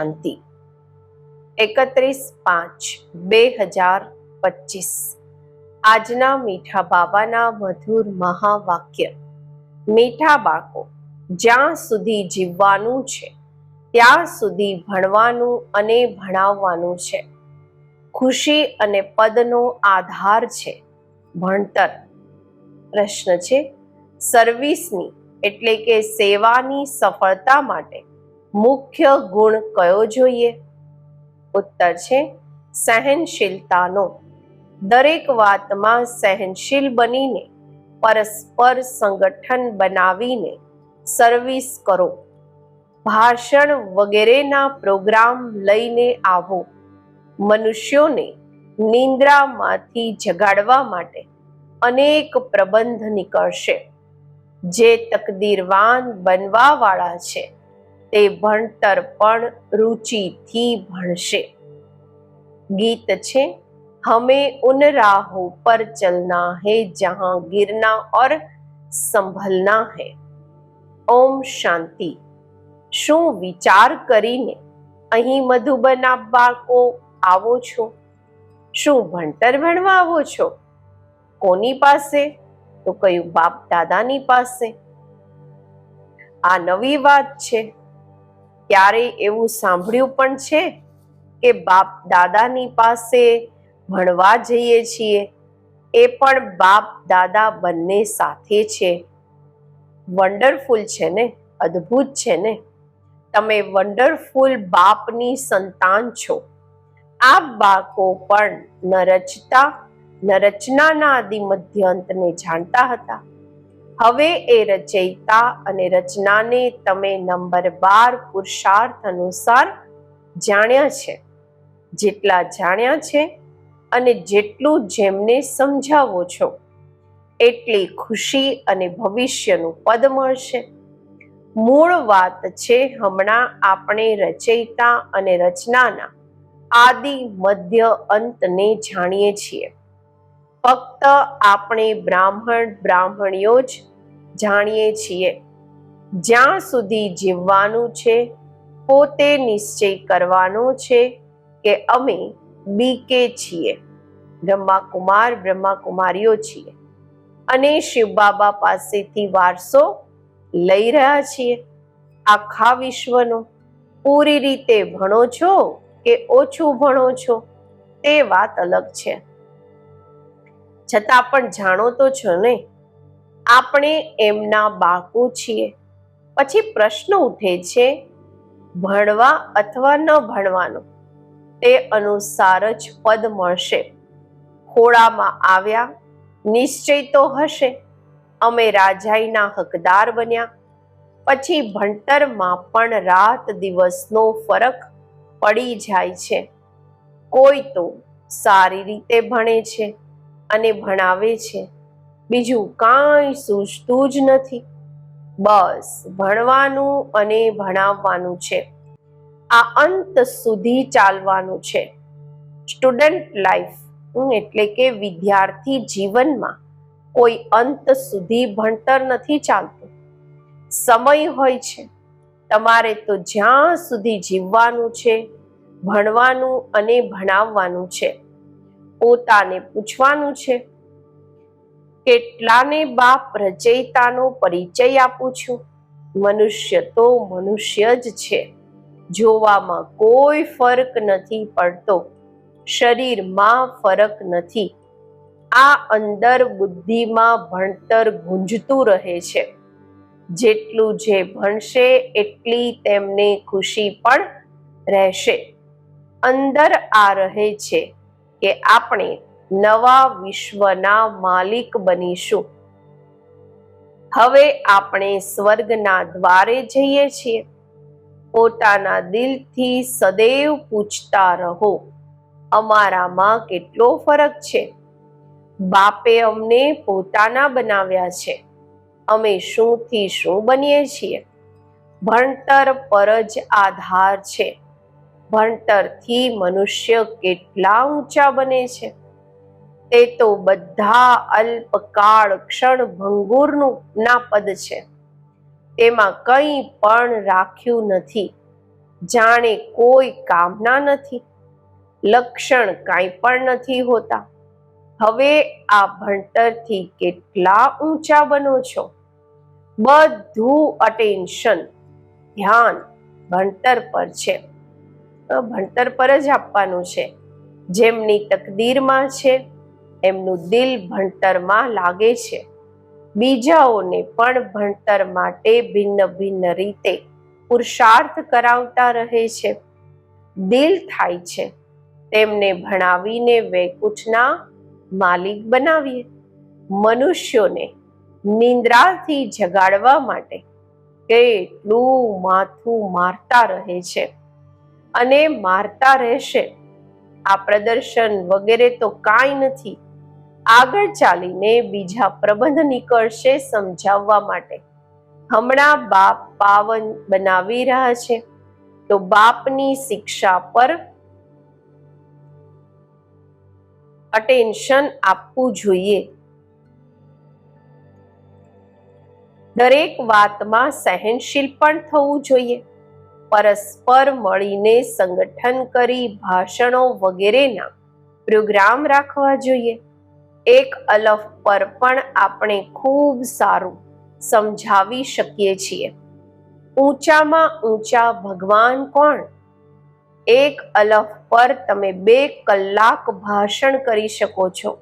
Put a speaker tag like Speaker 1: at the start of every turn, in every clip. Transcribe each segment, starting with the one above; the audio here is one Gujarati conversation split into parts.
Speaker 1: શાંતિ. એકત્રીસ પાંચ બે હજાર પચીસ. આજના મીઠા બાબાના મધુર મહાવાક્ય. મીઠા બાકો જ્યાં સુધી જીવવાનું છે, ત્યાં સુધી ભણવાનું અને ભણાવવાનું છે. ખુશી અને પદનો આધાર છે, ભણતર. પ્રશ્ન છે સર્વિસની એટલે કે સેવાની સફળતા માટે મુખ્ય ગુણ કયો જોઈએ? ઉત્તર છે, સહનશીલતાનો. દરેક વાતમાં સહનશીલ બનીને, પરસ્પર સંગઠન બનાવીને સર્વિસ કરો. ભાષણ વગેરેના પ્રોગ્રામ લઈને આવો. મનુષ્યોને નિંદ્રામાંથી જગાડવા માટે અનેક પ્રબંધ નીકળશે. જે તકદીરવાન બનવાવાળા છે. તે ભણતર પણ રુચિથી ભણશે. ગીત છે, હમે ઉન રાહો પર ચલના હે, જહાં ગિરના ઓર સંભલના હે. ઓમ શાંતિ. શું વિચાર કરીને અહીં મધુબના બાળકો આવો છો? શું ભણતર ભણવા આવો છો? કોની પાસે? તો કયું બાપ દાદાની પાસે? આ નવી વાત છે. ક્યારે એવું સાંભળ્યું પણ છે કે બાપ દાદાની પાસે ભણવા જઈએ છીએ, એ પણ બાપ દાદા બંને સાથે છે. વન્ડરફુલ છે ને? અદ્ભુત છે ને? તમે વન્ડરફુલ બાપની સંતાન છો. આ બાળકો પણ ન રચતા ન રચનાના આદિ મધ્યંતને જાણતા હતા. હવે એ રચયિતા અને રચનાને તમે નંબર બાર પુરુષાર્થ અનુસાર જાણ્યા છે. જેટલા જાણ્યા છે અને જેટલું જેમને સમજાવો છો, એટલી ખુશી અને ભવિષ્યનું પદ મળશે. મૂળ વાત છે હમણાં આપણે રચયિતા અને રચનાના આદિ મધ્ય અંતને જાણીએ છીએ. ફક્ત આપણે બ્રાહ્મણ બ્રાહ્મણીઓ જ જાણીએ છીએ. જ્યાં સુધી જીવવાનું છે, પોતે નિશ્ચય કરવાનો છે કે અમે બીકે છીએ. બ્રહ્માકુમાર બ્રહ્માકુમારીઓ છીએ. અને શિવ બાબા પાસેથી વારસો લઈ રહ્યા છીએ. આખા વિશ્વનો. પૂરી રીતે ભણો છો કે ઓછું ભણો છો? તે વાત અલગ છે. છતાં પણ જાણો તો છો ને? આપણે એમના બાળકો છીએ. પછી પ્રશ્ન ઉઠે છે, ભણવા અથવા ન ભણવાનો? તે અનુસાર જ પદ મળશે. ખોળામાં આવ્યા, નિશ્ચય તો હશે. અમે રાજાઈના હકદાર બન્યા. પછી ભણતરમાં પણ રાત દિવસનો ફરક પડી જાય છે. કોઈ તો સારી રીતે ભણે છે અને ભણાવે છે. બીજું કાંઈ સૂઝતું જ નથી. બસ ભણવાનું અને ભણાવવાનું છે. આ અંત સુધી ચાલવાનું છે. સ્ટુડન્ટ લાઈફ એટલે કે વિદ્યાર્થી જીવનમાં કોઈ અંત સુધી ભણતર નથી ચાલતું. સમય હોય છે. તમારે તો જ્યાં સુધી જીવવાનું છે, ભણવાનું અને ભણાવવાનું છે, પોતાને પૂછવાનું છે. કેટલાને બાપ રચયિતાનો પરિચય આપું છું? મનુષ્ય તો મનુષ્ય જ છે. જોવામાં કોઈ ફરક નથી પડતો. શરીરમાં ફરક નથી. આ અંદર બુદ્ધિમાં ભણતર ગુંજતું રહે છે. જેટલું જે ભણશે એટલી તેમને ખુશી પણ રહેશે. અંદર આ રહે છે કે આપણે નવા વિશ્વના માલિક બનીશું. હવે આપણે સ્વર્ગના દ્વારે જઈએ છીએ. પોતાના દિલથી સદૈવ પૂછતા રહો, અમારામાં કેટલો ફરક છે? બાપે અમને પોતાના બનાવ્યા છે. અમે શુંથી શું બનીએ છીએ? ભણતર પર જ આધાર છે. ભણતરથી મનુષ્ય કેટલા ઊંચા બને છે? તે તો બધા અલ્પકાળ ક્ષણ ભંગુરનું ના પદ છે. તેમાં કંઈ પણ રાખ્યું નથી. જાણે કોઈ કામના નથી. લક્ષણ કાંઈ પણ નથી હોતા. હવે આ ભણતરથી કેટલા ઊંચા બનો છો? બધું અટેન્શન ધ્યાન ભણતર પર છે. ભણતર પર જ આપવાનું છે. જેમની તકદીરમાં છે એમનું દિલ ભણતરમાં લાગે છે. બીજાઓને પણ ભણતર માટે ભિન્ન ભિન્ન રીતે પુરુષાર્થ કરાવતા રહે છે. દિલ થાય છે. તેમને ભણાવીને વૈકુંઠના માલિક બનાવીએ. મનુષ્યોને નિંદ્રાથી જગાડવા માટે કેટલું માથું મારતા રહે છે. અને મારતા રહેશે. આ પ્રદર્શન વગેરે તો કાંઈ નથી. આગળ ચાલીને બીજા પ્રબંધ નીકળશે સમજાવવા માટે. હમણાં બાપ પાવન બનાવી રહ્યા છે. તો બાપની શિક્ષા પર અટેન્શન આપવું જોઈએ. દરેક વાતમાં સહનશીલ પણ થવું જોઈએ. પરસ્પર મળીને સંગઠન કરી, ભાષણો વગેરેના પ્રોગ્રામ રાખવા જોઈએ. એક અલફ પર પણ આપણે ખૂબ સારું સમજાવી શકીએ છીએ. ઊંચામાં ઊંચા ભગવાન કોણ? એક અલફ પર તમે બે કલાક ભાષણ કરી શકો છો.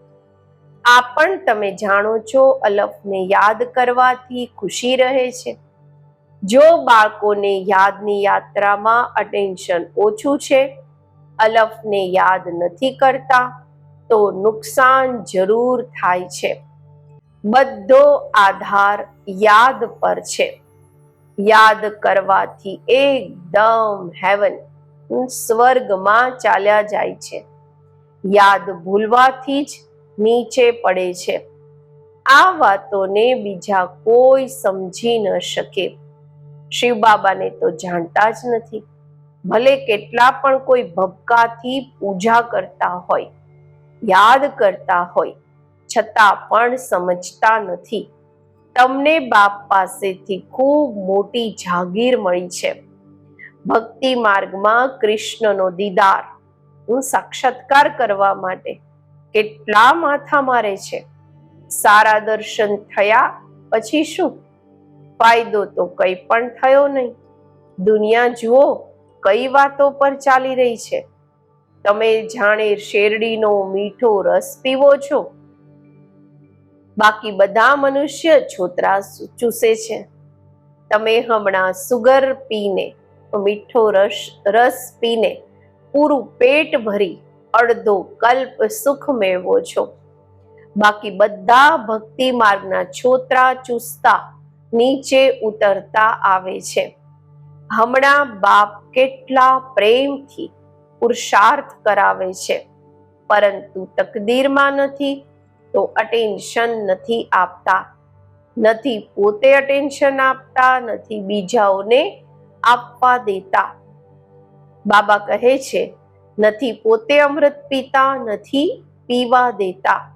Speaker 1: આ પણ તમે જાણો છો અલફને યાદ કરવાથી ખુશી રહે છે. જો બાળકોને યાદની યાત્રામાં અટેન્શન ઓછું છે, અલફને યાદ નથી કરતા તો નુકસાન જરૂર થાય છે. બધો આધાર યાદ પર છે. યાદ કરવાથી એકદમ હેવન સ્વર્ગમાં ચાલ્યા જાય છે. યાદ ભૂલવાથી જ નીચે પડે છે. આ વાતોને બીજા કોઈ સમજી ન શકે. શિવ બાબાને તો જાણતા જ નથી. ભલે કેટલા પણ કોઈ ભબકાથી પૂજા કરતા હોય યાદ કરતા હોય, છતાં પણ સમજતા નથી. તમને બાપ પાસેથી ખૂબ મોટી જાગીર મળી છે. ભક્તિ માર્ગમાં કૃષ્ણનો દીદાર. હું સાક્ષાત્કાર કરવા માટે કેટલા માથા મારે છે? સારા દર્શન થયા પછી શું? ફાયદો તો કઈ પણ થયો નહીં. દુનિયા જુઓ, કઈ વાતો પર ચાલી રહી છે? તમે જાણે શેરડીનો મીઠો રસ પીવો છો? બાકી બધા મનુષ્ય છોતરા ચૂસે છે. તમે હમણાં સુગર પીને, મીઠો રસ રસ પીને પૂરું પેટ ભરી અડધો કલ્પ સુખ મેળવો છો. બાકી બધા ભક્તિ માર્ગના છોતરા ચૂસતા, નીચે ઉતરતા આવે છે. હમણાં બાપ કેટલા પ્રેમથી પુરુષાર્થ કરાવે છે. પરંતુ તકદીરમાં નથી તો અટેન્શન નથી આપતા. નથી પોતે અટેન્શન આપતા, નથી બીજાઓને આપવા દેતા. બાબા કહે છે, નથી પોતે અમૃત પીતા, નથી પીવા દેતા.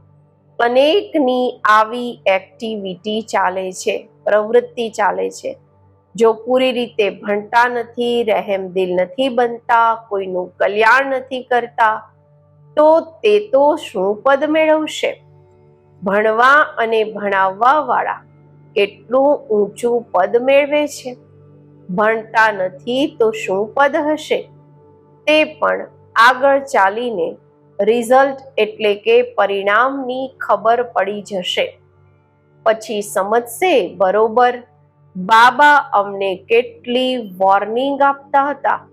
Speaker 1: અનેકની આવી એક્ટિવિટી ચાલે છે, પ્રવૃત્તિ ચાલે છે. જો પૂરી રીતે ભણતા નથી, રહેમ દિલ નથી બનતા, કોઈનું કલ્યાણ નથી કરતા, તો તે તો શું પદ મેળવશે? ભણવા અને ભણાવવા વાળા કેટલું ઊંચું પદ મેળવે છે? ભણતા નથી તો શું પદ હશે? તે પણ આગળ ચાલીને રિઝલ્ટ એટલે કે પરિણામની ખબર પડી જશે. પછી સમજશે બરોબર બાબા અમને કેટલી વોર્નિંગ આપતા હતા,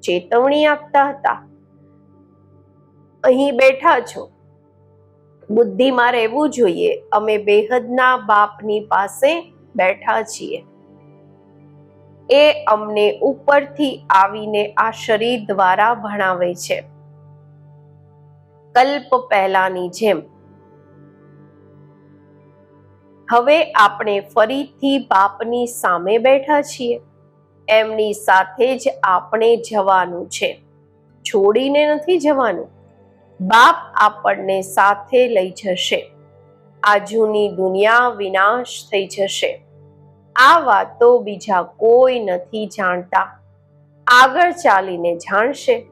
Speaker 1: ચેતવણી આપતા હતા. અહીં બેઠા છો. બુદ્ધિમાં રહેવું જોઈએ. અમે બેહદના બાપની પાસે બેઠા છીએ. એ અમને ઉપરથી આવીને આ શરીર દ્વારા ભણાવે છે. કલ્પ પહેલાની જેમ હવે આપણે ફરીથી બાપની સામે બેઠા છીએ. એમની સાથે જ આપણે જવાનું છે. છોડીને નથી જવાનું. બાપ આપણને સાથે લઈ જશે. આ જૂની દુનિયા વિનાશ થઈ જશે. આ વાતો બીજા કોઈ નથી જાણતા. આગળ ચાલીને જાણશે.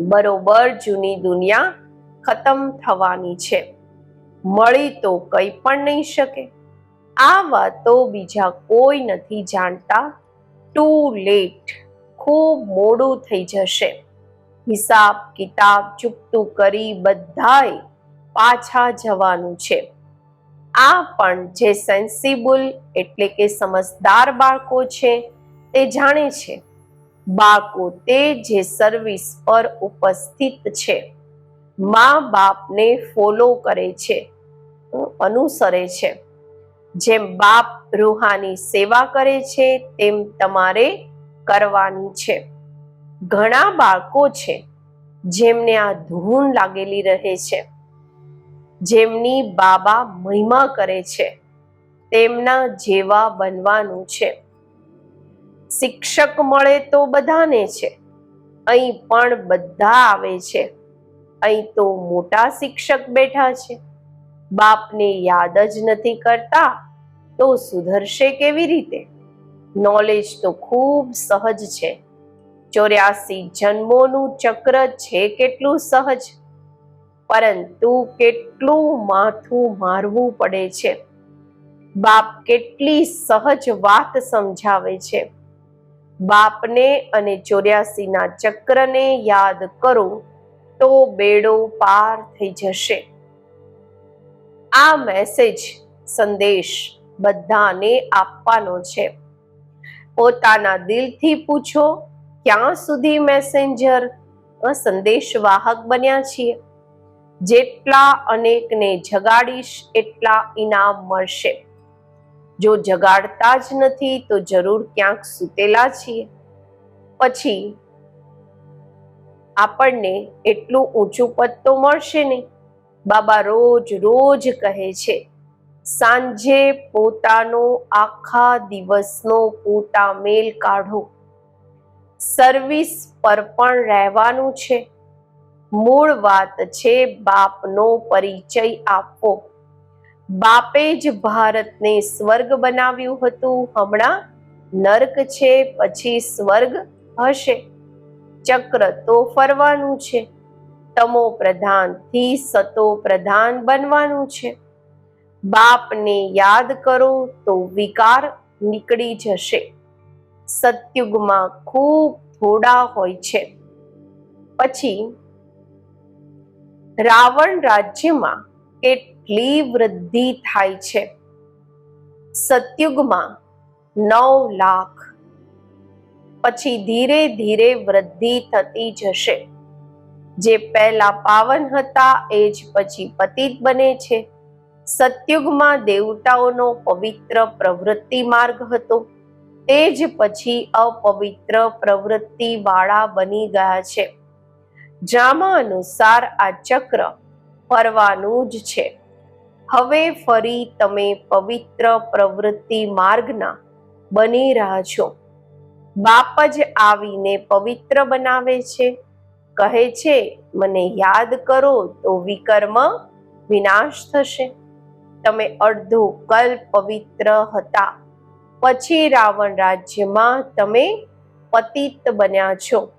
Speaker 1: બરોબર જૂની દુનિયા ખતમ થવાની છે. મળી તો કંઈ પણ નહીં શકે. આ વાતો બીજા કોઈ નથી જાણતા. ટુ લેટ ખૂબ મોડું થઈ જશે. હિસાબ કિતાબ ચૂકતું કરી બધાય પાછા જવાનું છે. આ પણ જે સેન્સિબલ એટલે કે સમજદાર બાળકો છે તે જાણે છે. બાળકો તે જે સર્વિસ પર ઉપસ્થિત છે. મા બાપને ફોલો કરે છે. અનુસરે છે. જેમ બાપ રૂહાની સેવા કરે છે, તેમ તમારે કરવાની છે. ઘણા બાળકો છે, જેમને આ ધૂન લાગેલી રહે છે. જેમની બાબા મહિમા કરે છે, તેમના જેવા બનવાનું છે. શિક્ષક મળે તો બધાને છે, અહીં પણ બધા આવે છે. અહીં તો મોટા શિક્ષક બેઠા છે. બાપને યાદ જ નથી કરતા તો સુધરશે કેવી રીતે? નોલેજ તો ખૂબ સહજ છે. ચોર્યાસી જન્મોનું ચક્ર છે કેટલું સહજ? પરંતુ કેટલું માથું મારવું પડે છે? બાપ કેટલી સહજ વાત સમજાવે છે? બાપને અને ચોર્યાસીના ચક્રને યાદ કરો તો બેડો પાર થઈ જશે. આ મેસેજ સંદેશ બધાને આપવાનો છે. પોતાના દિલથી પૂછો, ક્યાં સુધી મેસેન્જર સંદેશવાહક બન્યા છીએ? જેટલા અનેકને જગાડીશ, એટલા ઇનામ મળશે. જો જગાડતા જ નથી, તો જરૂર ક્યાંક સૂતેલા છીએ. પછી આપણને એટલું ઊંચું પદ તો મળશે નહીં. બાબા રોજ રોજ કહે છે, સાંજે પોતાનો આખા દિવસનો પોતા મેલ કાઢો. સર્વિસ પર પણ રહેવાનું છે. મૂળ વાત છે બાપનો પરિચય આપવો. બાપે જ ભારતને સ્વર્ગ બનાવ્યું હતું. હમણાં નર્ક છે, પછી સ્વર્ગ હશે. ચક્ર તો ફરવાનું છે. તમો પ્રધાનથી સતો પ્રધાન બનવાનું છે. બાપને યાદ કરો તો વિકાર નીકળી જશે. સતયુગમાં ખૂબ થોડા હોય છે. પછી રાવણ રાજ્યમાં કેટલી વૃદ્ધિ થાય છે? સતયુગમાં નવ લાખ. પછી ધીરે ધીરે વૃદ્ધિ થતી જશે. જે પહેલા પાવન હતા, એ જ પછી પતિત બને છે. સતયુગમાં દેવતાઓનો પવિત્ર પ્રવૃત્તિ માર્ગ હતો. તે જ પછી અપવિત્ર પ્રવૃત્તિ વાળા બની ગયા છે. જામા અનુસાર આ ચક્ર ફરવાનું જ છે. હવે ફરી તમે પવિત્ર પ્રવૃત્તિ માર્ગના બની રહ્યા છો. બાપ જ આવીને પવિત્ર બનાવે છે. કહે છે, મને યાદ કરો તો વિકર્મ વિનાશ થશે. તમે અડધો કલ્પ પવિત્ર હતા. પછી રાવણ રાજ્યમાં તમે પતિત બન્યા છો.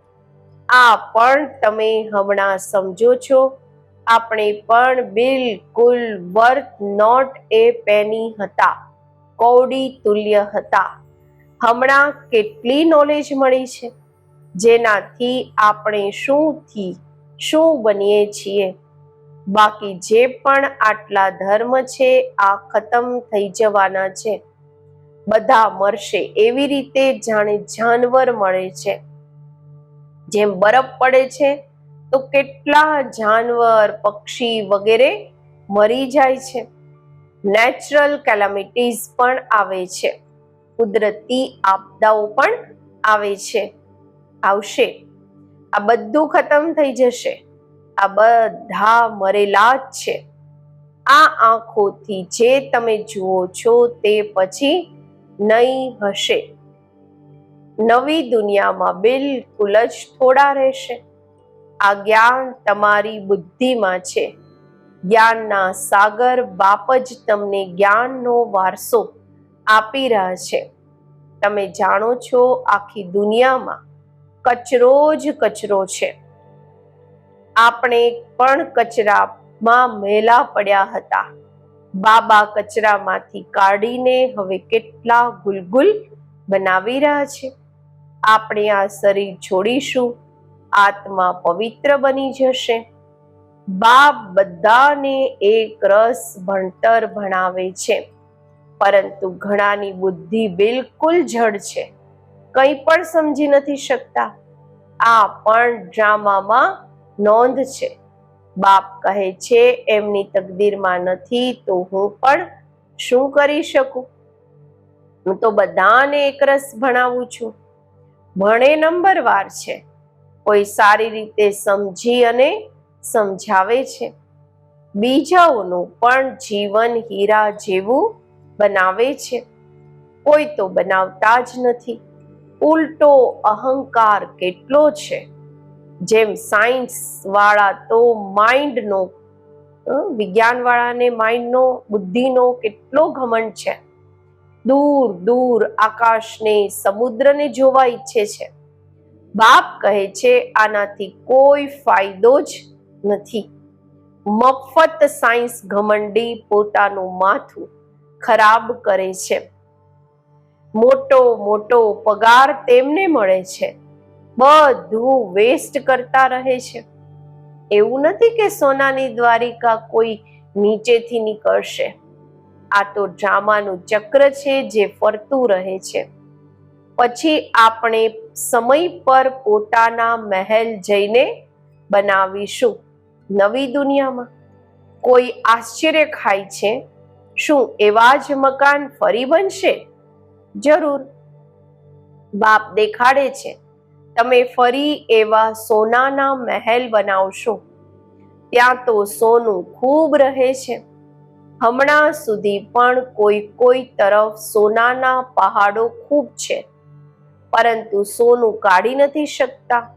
Speaker 1: આ પણ તમે હમણાં સમજો છો. આપણે પણ બિલકુલ વર્થ નોટ એ પેની હતા. કૌડી તુલ્ય હતા. હમણાં કેટલી નોલેજ મળી છે? જેનાથી આપણે શુંથી શું બનીએ છીએ? બાકી જે પણ આટલા ધર્મ છે, આ ખતમ થઈ જવાના છે. બધા મરશે એવી રીતે જાણે જાનવર મળે છે. જેમ બરફ પડે છે, તો કેટલા જાનવર, પક્ષી વગેરે મરી જાય છે. નેચરલ કેલામિટીઝ પણ આવે છે. કુદરતી આપદાઓ પણ આવે છે. આવશે. આ બધું ખતમ થઈ જશે. આ બધા મરેલા જ છે. આ આંખોથી જે તમે જુઓ છો તે પછી નહીં હશે. નવી દુનિયામાં બિલકુલ જ થોડા રહેશે. આ જ્ઞાન તમારી બુદ્ધિમાં છે. જ્ઞાનના સાગર બાપ જ તમને જ્ઞાનનો વારસો આપી રહ્યા છે. તમે જાણો છો આખી દુનિયામાં કચરો જ કચરો છે. આપણે પણ કચરામાં મેલા પડ્યા હતા. બાબા કચરામાંથી કાઢીને હવે કેટલા ગુલગુલ બનાવી રહ્યા છે. આપણે આ શરીર છોડીશું, આત્મા પવિત્ર બની જશે. બાપ બધાને એક રસ ભણતર ભણાવે છે. પરંતુ ઘણાની બુદ્ધિ બિલકુલ જડ છે. કંઈ પણ સમજી નથી શકતા. આ પણ ડ્રામામાં નોંધ છે. બાપ કહે છે, એમની તકદીરમાં નથી તો હું પણ શું કરી શકું? હું તો બધાને એકરસ ભણાવું છું. ભણે નંબરવાર છે. કોઈ સારી રીતે સમજી અને સમજાવે છે. બીજાઓનું પણ જીવન હીરા જેવું બનાવે છે. કોઈ તો બનાવતા જ નથી. ઉલટો અહંકાર કેટલો છે? જેમ સાયન્સ વાળા તો માઇન્ડનો વિજ્ઞાન વાળાને માઇન્ડનો બુદ્ધિનો કેટલો ઘમંડ છે? દૂર દૂર આકાશને, સમુદ્રને જોવા ઈચ્છે છે. બાપ કહે છે, આનાથી કોઈ ફાયદો જ નથી. મફત સાયન્સ ઘમંડી પોતાનું માથું ખરાબ કરે છે. મોટો મોટો પગાર તેમને મળે છે. બધું વેસ્ટ કરતા રહે છે. એવું નથી કે સોનાની દ્વારિકા કોઈ નીચેથી નીકળશે. આ તો ડ્રામાનું ચક્ર છે જે ફરતું રહે છે. પછી આપણે સમય પર પોતાના મહેલ જઈને બનાવીશું નવી દુનિયામાં. કોઈ આશ્ચર્ય ખાય છે? શું એવા જ મકાન ફરી બનશે? જરૂર. બાપ દેખાડે છે. તમે ફરી એવા સોનાના મહેલ બનાવશો. ત્યાં તો સોનું ખૂબ રહે છે. હમણાં સુધી પણ કોઈ કોઈ તરફ સોનાના પહાડો ખૂબ છે. પરંતુ સોનું કાઢી નથી શકતા.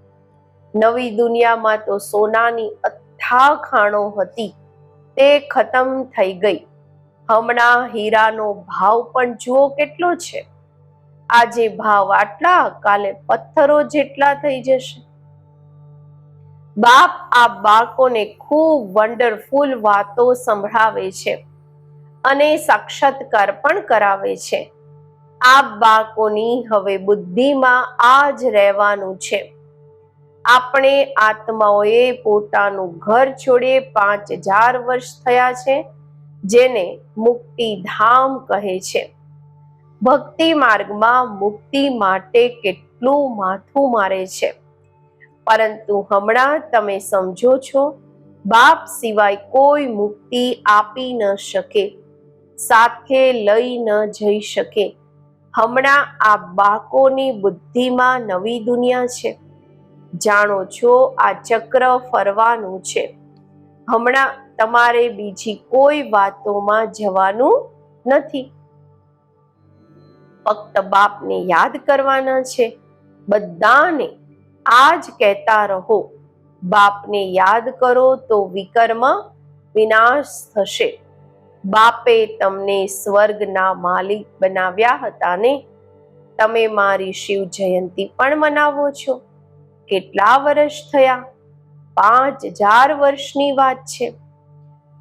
Speaker 1: નવી દુનિયામાં તો સોનાની અથા ખાણો હતી. તે ખતમ થઈ ગઈ. હમણાં હીરાનો ભાવ પણ જુઓ કેટલો છે. આજે ભાવ આટલા, કાલે પથ્થરો જેટલા થઈ જશે. બાપ આ બાળકોને ખૂબ વન્ડરફુલ વાતો સંભળાવે છે અને સાક્ષાત્કાર પણ કરાવે છે. આ બાળકોની હવે બુદ્ધિમાં આ જ રહેવાનું છે. આપણે આત્માઓએ પોતાનું ઘર છોડે પાંચ હજાર વર્ષ થયા છે, જેને મુક્તિધામ કહે છે. ભક્તિ માર્ગમાં મુક્તિ માટે કેટલું માથું મારે છે? પરંતુ હમણાં તમે સમજો છો, બાપ સિવાય કોઈ મુક્તિ આપી ન શકે, સાથે લઈ ન જઈ શકે. હમણાં આ બાકોની બુદ્ધિમાં નવી દુનિયા છે. જાણો છો, આ ચક્ર ફરવાનું છે. હમણાં તમારે બીજી કોઈ વાતોમાં જવાનું નથી. ફક્ત બાપને યાદ કરવાના છે. બધાને આ જ કહેતા રહો, બાપને યાદ કરો તો વિકર્મ વિનાશ થશે. બાપે તમને સ્વર્ગના માલિક બનાવ્યા હતા ને? તમે મારી શિવ જયંતી પણ મનાવો છો. કેટલા વર્ષ થયા? પાંચ હજાર વર્ષની વાત છે.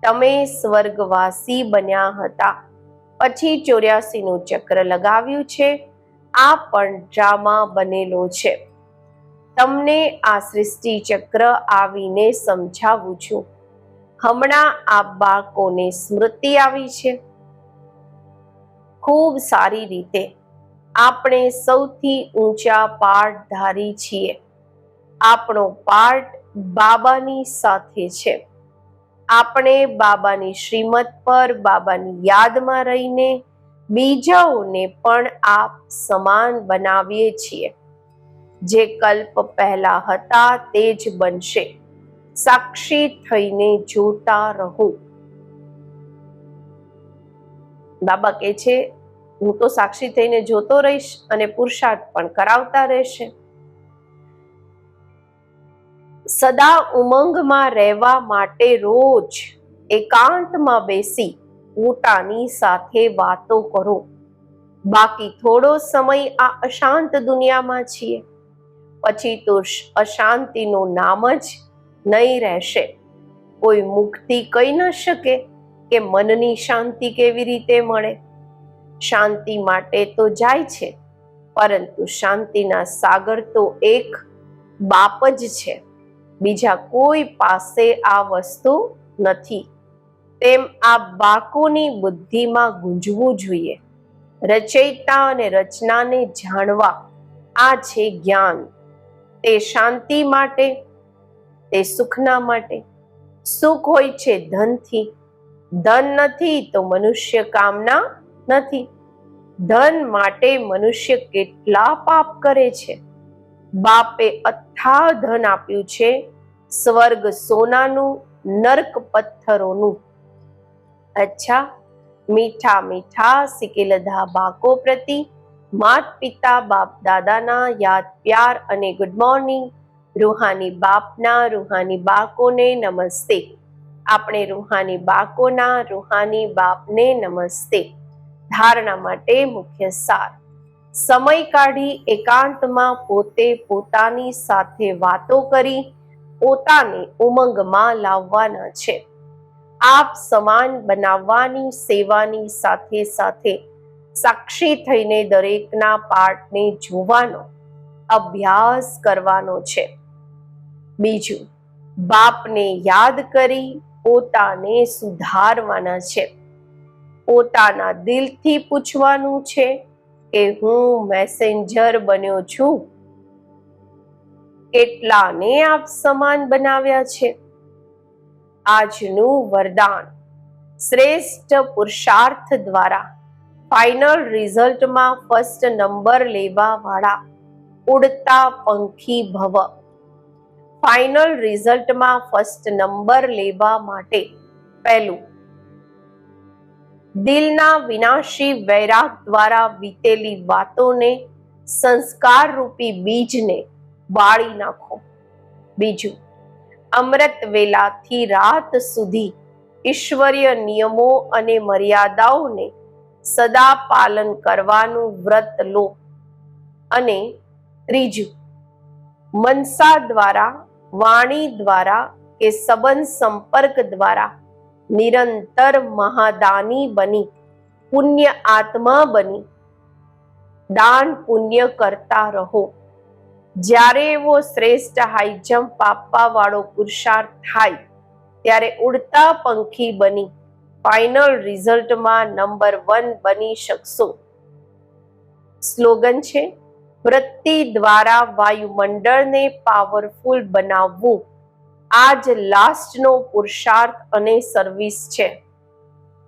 Speaker 1: તમે સ્વર્ગવાસી બન્યા હતા. પછી ચોર્યાસી નું ચક્ર લગાવ્યું છે. આ પણ ડ્રામા બનેલો છે. તમને આ સૃષ્ટિ ચક્ર આવીને સમજાવું છું. હમણાં આ બાળકોને સ્મૃતિ આવી છે. ખૂબ સારી રીતે આપણે સૌથી ઊંચા પાઠધારી છીએ. આપણો પાઠ બાબાની સાથે છે. આપણે બાબાની શ્રીમત પર, બાબાની યાદમાં રહીને બીજાઓને પણ આપ સમાન બનાવીએ છીએ. જે કલ્પ પહેલા હતા તે જ બનશે. સાક્ષી થઈને જોતા રહો. બાબા કે છે, હું તો સાક્ષી થઈને જોતો રહીશ અને પુરુષાર્થ પણ કરાવતા રહેશે. સદા ઉમંગમાં રહેવા માટે રોજ એકાંતમાં બેસી પોતાની સાથે વાતો કરો. બાકી થોડો સમય આ અશાંત દુનિયામાં છીએ. પછી તો અશાંતિનું નામ જ નહીં રહેશે. કોઈ મુક્તિ કહી ન શકે કે મનની શાંતિ કેવી રીતે મળે. શાંતિ માટે તો જાય છે, પરંતુ શાંતિના સાગર તો એક બાપ જ છે. બીજા કોઈ પાસે આ વસ્તુ નથી. તેમ આ બાકોની બુદ્ધિમાં ગુંજવું જોઈએ. રચયિતા અને રચનાને જાણવા આ છે જ્ઞાન. તે શાંતિ માટે, તે સુખના માટે. સુખ હોય છે ધનથી. ધન નથી તો મનુષ્ય કામના નથી. ધન માટે મનુષ્ય કેટલા પાપ કરે છે? બાપે અથા ધન આપ્યું છે સ્વર્ગ સોનાનું, નર્ક પથ્થરોનું. અચ્છા, મીઠા મીઠા સિકેલધા બાકો પ્રતિ માત પિતા બાપ દાદાના યાદ પ્યાર અને ગુડ મોર્નિંગ રૂહાની બાપના, રૂહાની બાકોને નમસ્તે. આપણે રૂહાની બાકોના, રૂહાની બાપને નમસ્તે. ધારણા માટે મુખ્ય સાર. સમય કાઢી એકાંતમાં પોતે પોતાની સાથે વાતો કરી પોતાને ઉમંગમાં લાવવાના છે. આપ સમાન બનાવવાની સેવાની સાથે સાથે સાક્ષી થઈને દરેકના પાઠને જોવાનો, અભ્યાસ કરવાનો છે. બીજું, બાપને યાદ કરી પોતાને સુધારવાના છે. પોતાના દિલથી પૂછવાનું છે કે હું મેસેન્જર બન્યો છું. કેટલાને આપ સમાન બનાવ્યા છે. આજનું વરદાન શ્રેષ્ઠ પુરુષાર્થ દ્વારા ફાઇનલ રિઝલ્ટમાં ફર્સ્ટ નંબર લેવા વાળા ઉડતા પંખી ભવ. ફાઇનલ રિઝલ્ટમાં ફર્સ્ટ નંબર લેવા માટે પહેલું દિલના વિનાશી વૈરાગ દ્વારા વીતેલી વાતોને સંસ્કાર રૂપી બીજને બાળી નાખો. બીજું, અમૃત વેલાથી રાત સુધી ઈશ્વરીય નિયમો અને મર્યાદાઓને સદા પાલન કરવાનું વ્રત લો. અને ત્રીજું, મનસા દ્વારા, વાણી દ્વારા કે સંબંધ સંપર્ક દ્વારા નિરંતર મહાદાની બની, પુણ્ય આત્મા બની. દાન પુણ્ય કરતા રહો. જ્યારે એવો શ્રેષ્ઠ હાઈ જમ્પ આપવા વાળો પુરુષાર્થ થાય, ત્યારે ઉડતા પંખી બની, ફાઇનલ રિઝલ્ટમાં નંબર વન બની શકશો. સ્લોગન છે, વૃત્તિ દ્વારા વાયુમંડળને પાવરફુલ બનાવવું. આ લાસ્ટનો પુરુષાર્થ અને સર્વિસ છે.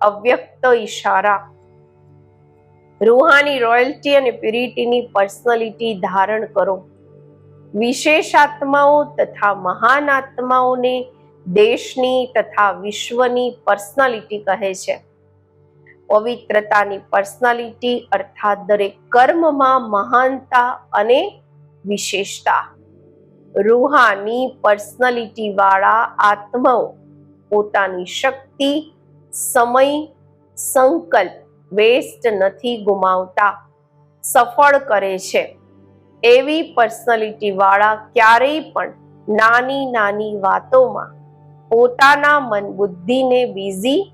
Speaker 1: અવ્યક્ત ઈશારા. રૂહાની રોયલ્ટી અને પ્યુરિટીની પર્સનાલિટી ધારણ કરો. વિશેષ તથા મહાન આત્માઓને દેશની તથા વિશ્વની પર્સનાલિટી કહે છે. પવિત્રતાની પર્સનાલિટી અર્થાત દરેક કર્મમાં મહાનતા અને વિશેષતા. રૂહાની પર્સનાલિટીવાળા આત્માઓ, પોતાની શક્તિ, સમય, સંકલ્પ વેસ્ટ નથી ગુમાવતા, સફળ કરે છે. એવી પર્સનાલિટીવાળા ક્યારેય પણ નાની નાની વાતોમાં પોતાના મન બુદ્ધિને બિઝી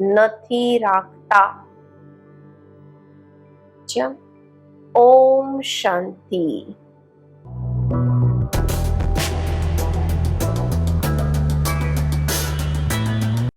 Speaker 1: નથી રાખતા. ઓમ શાંતિ.